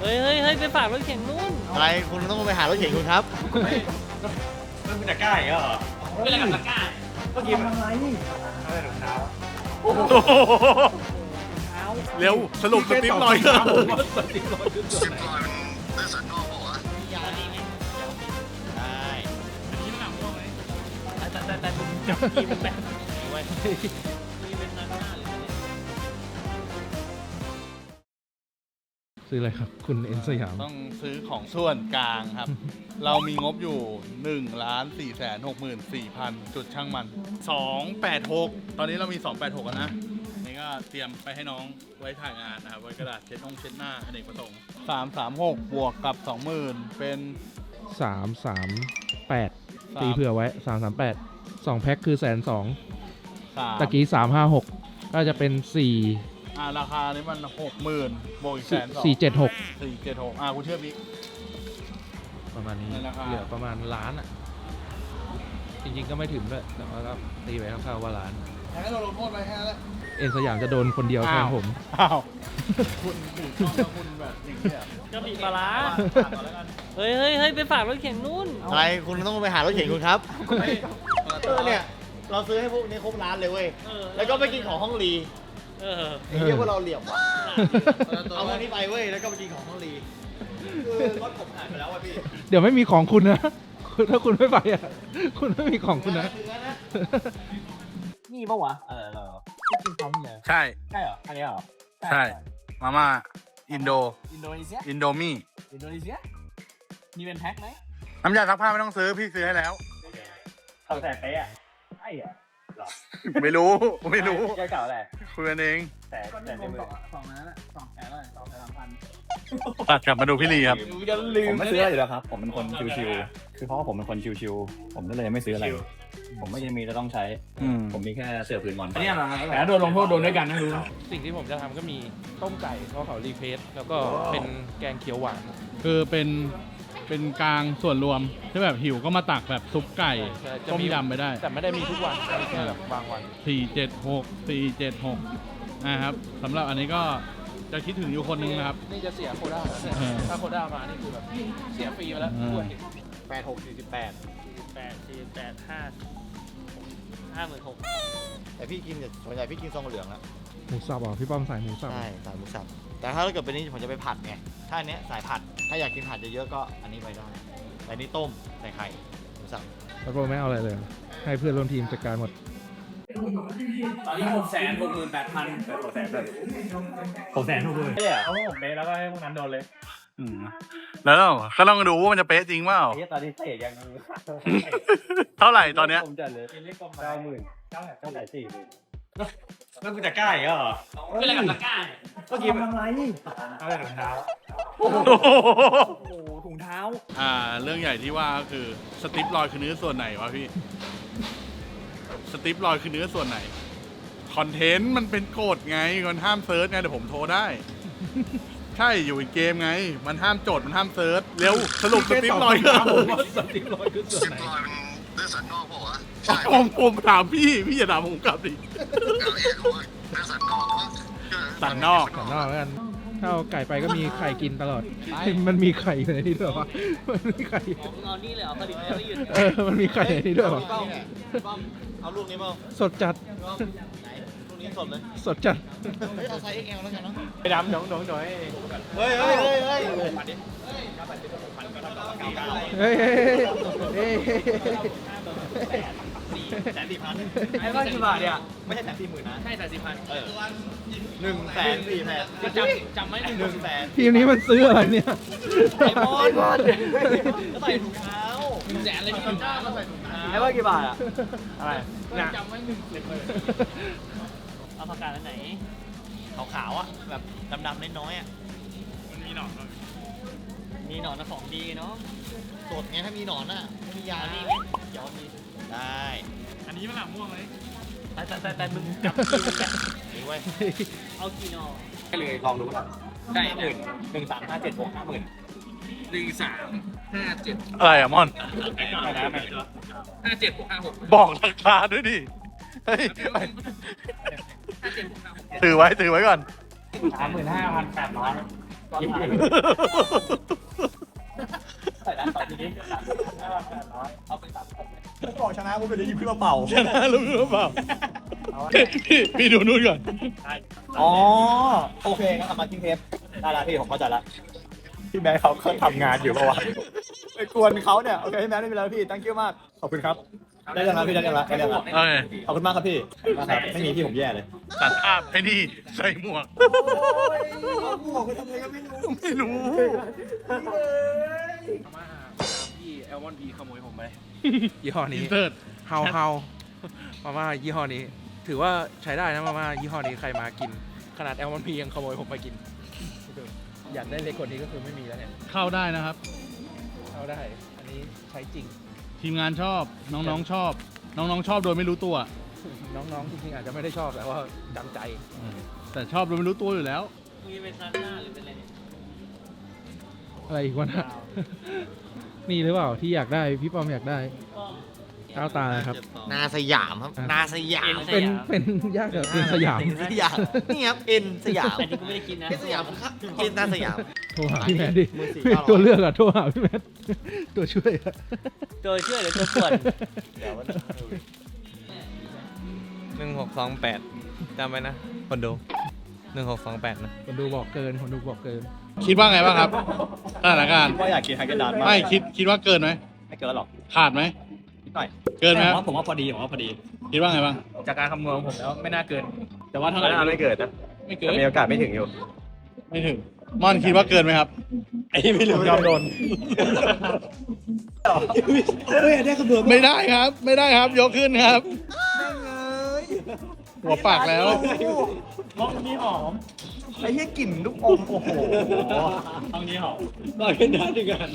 เฮ้ยเฮ้ยเฮ้ยไปฝากรถเข็นนู่นอะไรคุณต้องไปหารถเข็นคุณครับมันเป็นตะกร้าอย่างเงี้ยเหรอเป็นอะไรกับตะกร้าเมื่อกี้มันอะไรอะไรถุงเท้าเร็วสรุปสติ๊ปลอยก็ได้แต่แต่แต่จับกีมันแบบไว้นี่เป็นนักห ซื้ออะไรครับ คุณเอ็นสยาม ต้องซื้อของส่วนกลางครับ เรามีงบอยู่1ล้าน4แสน6หมื่น4พันจุดช่างมัน 286 ตอนนี้เรามี 286กันนะนี่ก็เตรียมไปให้น้องไว้ถ่ายงานนะครับ ไว้กระดาษเช็ดน้องเช็ดหน้าอเนกประสงค์336 บวกกับ 20,000 เป็น สามสามแปดสาม ตีเผื่อไว้สามสามแปดสองแพ็คคือแสนสอง3ตะกี้สามห้าหกก็จะเป็นสี่ อ่าราคานี้มัน60,000บวกอีกแสนสองสี่เจ็ดหกสี่เจ็ดหกอ่าคุณเชื่อบิ๊ก ประมาณนี้ในราคาเหลือประมาณล้านอะ จริงๆก็ไม่ถึงด้วยแต่ว่าก็ตีไปคร่าวๆว่าล้านให้เราลงโทษไปแค่นั้นแหละเอ็นสยามจะโดนคนเดียวแทนผม อ้าวคุณคุณชอบแล้วคุณแบบอย่างนี้ยกะปิปลาร้าเฮ้ยเฮ้ยเฮ้ยไปฝากรถเข็นนู่นอะไรคุณต้องไปหารถเข็นคุณครับเออเนี่ย เราซื้อให้พวกนี้ครบร้านเลยเว้ย เออแล้วก็ไปกินของห้องรี เออไอ้เรียกว่าเราเหลี่ยมว่ะเอาพวกนี้ไปเว้ยแล้วก็ไปกินของห้องรีคือรถผมหายไปแล้วอะพี่เดี๋ยวไม่มีของคุณนะถ้าคุณไม่ไปอะ คุณไม่มีของคุณนะ ถึงแล้วนะนี่ปะวะเออเรอที่กินพร้อมเลยใช่ ใช่เหรออันนี้เหรอใช่ มาม่าอินโด อินโดนีเซียอินโดมี่อินโดนีเซียมีเป็นแพ็คไหมน้ำยาซักผ้าไม่ต้องซื้อพี่ซื้อให้แล้ว เขาแต่เป๊ะอะใช่เหรอ ไม่รู้ ไม่รู้แกเก่าแหละคุยกันเองแต่แต่ในมือสองนั้นสองแสนเลยสองแสนสามพันตัดกลับมาดูพี่ลีครับผมไม่ซื้ออะไรอยู่แล้วครับ ผมเป็นคนชิวๆ คือเพราะว่าผมเป็นคนชิวๆ ผมก็เลยไม่ซื้ออะไร ผมไม่ได้มีจะต้องใช้ อืม ผมมีแค่เสื้อผืนหมอนอันนี้อะไรแต่ถ้าโดนลงโทษโดนด้วยกันนะรู้นะสิ่งที่ผมจะทำก็มีต้มไก่เพราะเขารีเควสแล้วก็เป็นแกงเขียวหวาน คือเป็น เป็นกลางส่วนรวมที่แบบหิวก็มาตักแบบซุปไก่ใช่จะต้มมี ยำไปได้ แต่ไม่ได้มีทุกวันมีแค่แบบบางวัน สี่เจ็ดหกสี่เจ็ดหกนะครับสำหรับอันนี้ก็จะคิดถึงอยู่คนนึงนะครับ นี่จะเสียโคด้าแล้วเนี่ยเออ ถ้าโคด้ามา นี่คือแบบเสียฟรีไปแล้วเออด้วยแปดหกสี่สิบแปดแปดสี่แปดห้า ห้าหมื่นหกแต่พี่กินเนี่ยส่วนใหญ่พี่กินทรงเหลืองอะหมูสับเหรอพี่ป้อมใส่หมูสับใช่สายหมูสับแต่ถ้าเกิดเป็นนี้ผมจะไปผัดไงถ้าอันเนี้ยสายผัดถ้าอยากกินผัดเยอะๆก็อันนี้ไปได้แต่อันนี้ต้มใส่ไข่หมูสับแล้วโปรไม่เอาอะไรเลยให้เพื่อนร่วมทีมจัดการหมด ตอนนี้หกแสนหกหมื่นแปดพันหกแสนแบบหกแสนถูกเลยเนี่ยเขาผมเป๊ะแล้วก็ให้พวกนั้นโดนเลย อืม แล้วก็ต้องดูว่ามันจะเป๊ะจริงเปล่าไอ้ตอนที่เตะยังเท่าไหร่ตอนเนี้ยผมจัดเลยเก้าหมื่นเก้าเก้าแสนสี่หมื่นมันเป็นตะกร้าอย่างเงี้ยเหรอเป็นอะไรกับตะกร้าเมื่อกี้มันอะไรอะไรถุงเท้าโอ้โหถุงเท้า อ่า เรื่องใหญ่ที่ว่าก็คือสติปลอยคือเนื้อส่วนไหนวะพี่ สติปลอยคือเนื้อส่วนไหน คอนเทนต์มันเป็นกฎไงมันห้ามเซิร์ชไงเดี๋ยวผมโทรได้ ใช่อยู่ในเกมไง มันห้ามโจทย์มันห้ามเซิร์ชเร็วสรุปสติปลอยคือสติ๊กลอยคือส่วนไหนผมผมถามพี่พี่อย่าถามผมกลับดิสันนอกแต่นอกแล้วกันถ้าเอาไก่ไปก็มีไข่กินตลอด มันมีไข่อยู่ในนี้ด้วยวะมันมีไข่ของเอานี่เลยเหรอผลิตแล้วไม่หยุดเออ มันมีไข่ในนี้ด้วยวะเอาลูกนี้เปล่าสดจัดไหนลู กนี้สดเลยสดจัดเฮ้ยเอาไซส์ XL แล้วกันเนาะไปดำหนองหนองหน่อยเฮ้ยเฮ้ยเฮ้ยเฮ้ยเฮ้ยเฮ้ยเฮ้ยเฮ้ยแสนสี่พันไอ้ว่ากี่บาทเนี่ยไม่ใช่แสนสี่หมื่นนะใช่แต่สิบพันหนึ่งแสนสี่แสนจะจำจำไว้หนึ่งหนึ่งแสนทีมนี้มันซื้ออะไรเนี่ยไอ้บอลก็ใส่ถุงเท้าหนึ่งแสนเลยพี่จ้าก็ใส่ถุงเท้าไอ้ว่ากี่บาทอะอะไรจำไว้หนึ่งสิบเลย เอาปากกาอันไหนขาวๆอะแบบดำๆน้อยๆอะมีหนอนนะของดีเนาะสดไงถ้ามีหนอนอะไม่มียาอันนี้นี่ไหมเดี๋ยวมีได้อันนี้มันหลังม่วงเลยแต่แต่แต่แต่มึงจับมึงจับนี่เว้ยเอากี่หนอให้เลยลองดูก่อนใช่หนึ่งหนึ่งสามห้าเจ็ดหกห้าหมื่นหนึ่งสามห้าเจ็ดอะไรอะมอนไปนะไปห้าเจ็ดบวกห้าหกบอกราคาด้วยดิ เฮ้ย ไปห้าเจ็ดบวกห้าหกถือไว้ถือไว้ก่อน สามหมื่นห้าพันแปดร้อยใส่ด้านต่อทีนี้เอาไปตัดบอกชนะกูไปเลยยิงขึ้นมาเป่า ชนะรู้หรือเปล่าพี่พี่ดูนู่นก่อน อ๋อ โอเคงั้นเอามาทิ้งเทปได้ละพี่ผมเข้าใจละพี่แม่เขาเขาทำงานอยู่ปะวะไปกวนเขาเนี่ย โอเคพี่แม่ไม่เป็นไรพี่ thank you มาก ขอบคุณครับ ได้ยังครับพี่ได้ยังละได้ยังละโอเคขอบคุณมากครับพี่ครับไม่มีพี่ผมแย่เลย ตัดภาพไอ้นี่ใส่หมวก หมวกไปทำอะไรก็ไม่รู้ไม่รู้พี่แอลมอนบีขโมยผมไปยี่ห้ออินี้นเสิร์ตเฮาเฮามาม่ายี่ห้อนี้ ถือว่าใช้ได้นะมาม่ายี่ห้อนี้ใครมากิน ขนาดแอลมอนพียังขโมยผมไปกิน อยากได้เล็กกว่านี้ก็คือไม่มีแล้วเนี่ยเข้าได้นะครับ เอาได้ อันนี้ใช้จริง ทีมงานชอบน้องๆชอบ น้องๆชอบโดยไม่รู้ตัว น้องๆจริงๆอาจจะไม่ได้ชอบแต่ว่าจำใจแต่ชอบโดยไม่รู้ตัวอยู่แล้วมึงจะเป็นซันหน้าหรือเป็นอะไรเนี่ยอะไรอีกวะนะนี่หรือเปล่าที่อยากได้พี่ป้อมอยากได้ก็ก้าวตานะครับ นาสยามครับ นาสยามเป็นเป็นยากเหรอเป็นสยามสยามนี่ครับเอ็นสยามอันนี้กูไม่ได้กินนะเอ็นสยามครับเอ็นนาสยามโทรหาพี่แมทดิมือสี่เก้าร้อย ตัวเลือกอะโทรหาพี่แมทตัวช่วยอะตัวช่วยหรือตัวป่วนหนึ่งหกสองแปดจำไว้นะ คนดูหนึ่งหกสองแปดนะ คนดูบอกเกินคนดูบอกเกิน คิดว่าไงบ้างครับสถานการณ์คิดว่าอยากกินไฮเกนดานมากไม่คิดคิดว่าเกินไหมไม่เกินหรอกขาดไหมนิดหน่อยเกินไหมครับผมว่าพอดีผมว่าพอดี คิดว่าไงบ้างจากการคำนวณของผมแล้วไม่น่าเกิน แต่ว่าเท่าไหร่ไม่เกิดนะไม่เกิน มีโอกาสไม่ถึงอยู่ ไม่ถึง ม่อนคิดว่าเกินไหมครับ ไอ้ไม่รู้ยอมโดนไม่ได้ครับ ไม่ได้ครับ ยกขึ้นครับ หัวปากแล้วห้องนี้หอมไอ้เหี้ยกลิ่นลูกอมโอ้โหห้องนี้หอมต่อยกันได้ด้วยกัน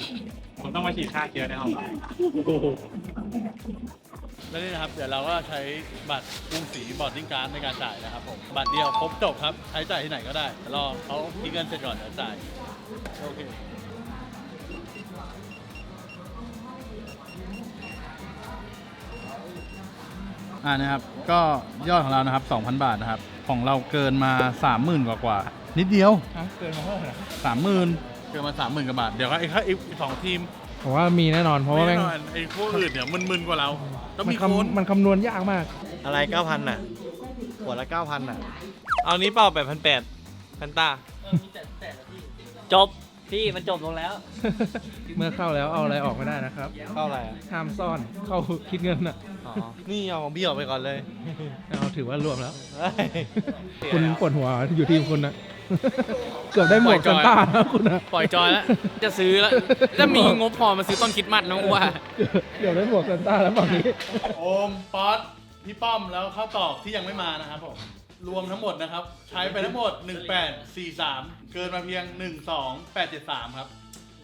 ผมต้องมาฉีดค่าเชื้อในห้อง แล้วนี่นะครับ เดี๋ยวเราก็ใช้บัตรกรุงศรีบอร์ดดิ้งการ์ดในการจ่ายนะครับผมบัตรเดียวครบจบครับใช้จ่ายที่ไหนก็ได้เดี๋ยวรอเขาคิดเงินเสร็จก่อนเดี๋ยวจ่ายโอเคอ่านะครับก็ยอดของเรานะครับ 2,000 บาทนะครับ ของเราเกินมา 30,000 กว่ากว่าๆนิดเดียวเกินมาเท่าไหร่สามหมื่นเกินมาสามหมื่นกว่าบาท เดี๋ยวก็ไอ้ข้าอีกสองทีมผมว่ามีแน่นอนเพราะว่าแม่งแน่นอนไอ้พวกอื่นเนี่ยมึนๆกว่าเรา ต้องมันมีคนคำมันคำนวณยากมาก อะไรเก้าพันน่ะขวดละเก้าพันน่ะ เอานี้เปล่าแปดพันแปดพันตาเออมีแต่แต่ละที่จบ พี่มันจบลงแล้ว เมื่อเข้าแล้วเอาอะไรออกไม่ได้นะครับ เข้าอะไรอะห้ามซ่อนเข้าคิดเงินอะอ๋อนี่เอาของพี่ออกไปก่อนเลยเอาถือว่ารวมแล้ว เฮ้ยคุณปวดหัวอยู่ทีมคุณนะ เกือบได้หมวกปล่ซัอนยจอยต้าแล้วคุณนะปล่อยจอยแล้ว จะซื้อแล้ว จะมีงบพอมาซื้อต้นคริดมัดนะว่าเกือบได้หมวกซันต้าแล้วฝั่งนี้ โอมป๊อตพี่ป้อมแล้วข้าวตอกที่ยังไม่มานะครับผม รวมทั้งหมดนะครับ ใช้ไปทั้งหมด 1843 เกินมาเพียง 12873 ครับ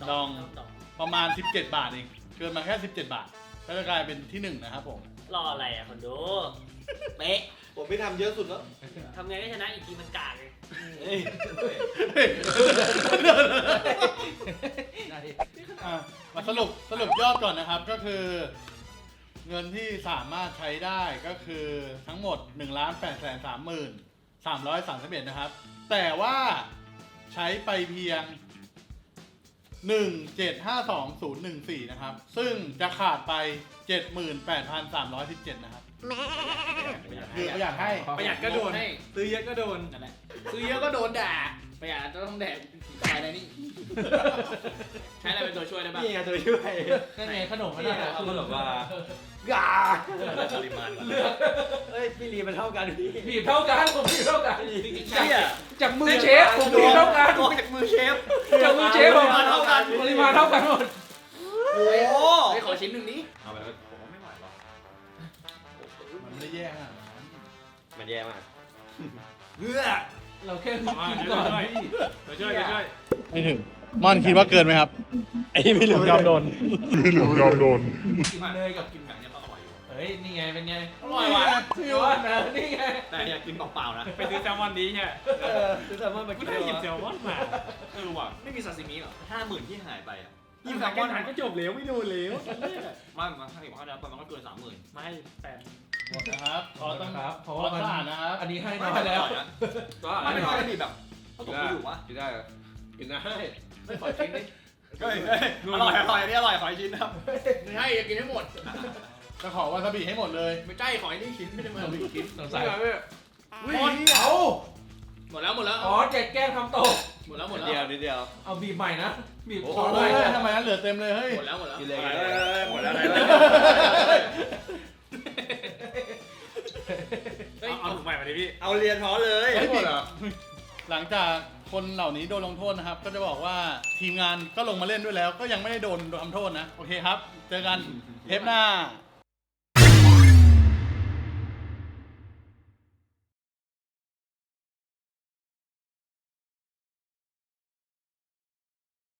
ดองประมาณ 17 บาทเอง เกินมาแค่ 17 บาท ก็จะกลายเป็นที่หนึ่งนะครับผม รออะไรอะคนดู เป๊ะ ผมไม่ทำเยอะสุดแล้ว ทำไงก็ชนะอีกทีมันกากเลย อะมาสรุปสรุปยอดก่อนนะครับก็คือ เงินที่สามารถใช้ได้ก็คือทั้งหมด1นึ่งล้านแปดแสนสามหมื่นสามร้อยสามสิบเอ็ดนะครับ แต่ว่าใช้ไปเพียงหนึ่งเจ็ดห้าสองศูนย์หนึ่งสี่นะครับ ซึ่งจะขาดไปเจ็ดหมื่นแปดพันสามร้อยสิบเจ็ดนะครับ คือประหยัดให้ ประหยัดก็โดน ซื้อเยอะก็โดนนั่นแหละ ซื้อเยอะก็โดนด่าประหยัดจะต้องแดกตายในนี่ ใช้อะไรเป็นตัวช่วยได้บ้างนี่ไงตัวช่วยนั่นไงขนมอะไรเขาบอกว่ากาปริมาณเฮ้ยพี่ลีมันเท่ากันพี่บีบเท่ากันผมบีบเท่ากันเชี่ยจากมือเชฟผมบีบเท่ากันจากมือเชฟจากมือเชฟผมปริมาณเท่ากันปริมาณเท่ากันหมดโอ้โหไขอชิ้นหนึ่งนี้มันไม่ได้แย่ขนาดนั้นมันแย่มากเพื่อ เราแค่กินก่อนพี่ตัวช่วยตัวช่วยไม่ถึงม่อนคิดว่าเกินไหมครับไอ้ไม่รู้ยอมโดนกินเนยกับกินแบบนี้อร่อยเฮ้ยนี่ไงเป็นไงอร่อยว่ะพี่ว่านะนี่ไงแต่อยากกินเปล่าๆนะไปซื้อแซลมอนดีใช่ไหมคือแซลมอนมากินได้หยิบแซลมอนมาเออว่ะไม่มีซาซิมิหรอห้าหมื่นที่หายไปอะยิบแซลมอนก็จบแล้วไม่โดนแล้วไม่มาถ้าอีกข้าวแล้วมันก็เกินสามหมื่นไม่แปด หมดนะครับขอต้องครับเพขราะอว่ามันสะอาดนะครับอันนี้ให้น้อยแล้วก็ไม่น้อยดีแบบก็ตกอยู่วะได้ได้กินได้ไม่ขอชิ้นนี้ก็อร่อยอร่อยอันนี้อร่อยขอชิ้นครับไม่ใช่อยากกินให้หมดจะขอวาซาบิให้หมดเลย ไม่ใช่ขอไอ้นี่ชิ้นไม่ได้มากินสงสัยอุ้ยเอาหมดแล้วหมดแล้วอ๋อแกแกล้งทำตกหมดแล้วหมดแล้วเดียวนิดเดียวเอาบีบใหม่นะบีบโอ้ขโหอโอ้ใหม่ยทำไมนั้นเหลือเต็มเลยเฮ้ยหมดแล้วหมดแล้วกินเลยหมดแล้ว ดิพี่ เอาเรียนท้อเลยไม่หมดเหรอ หลังจากคนเหล่านี้โดนลงโทษนะครับ ก็จะบอกว่าทีมงานก็ลงมาเล่นด้วยแล้ว ก็ยังไม่ได้โดนทำโทษนะ โอเคครับ เจอกันเทปหน้า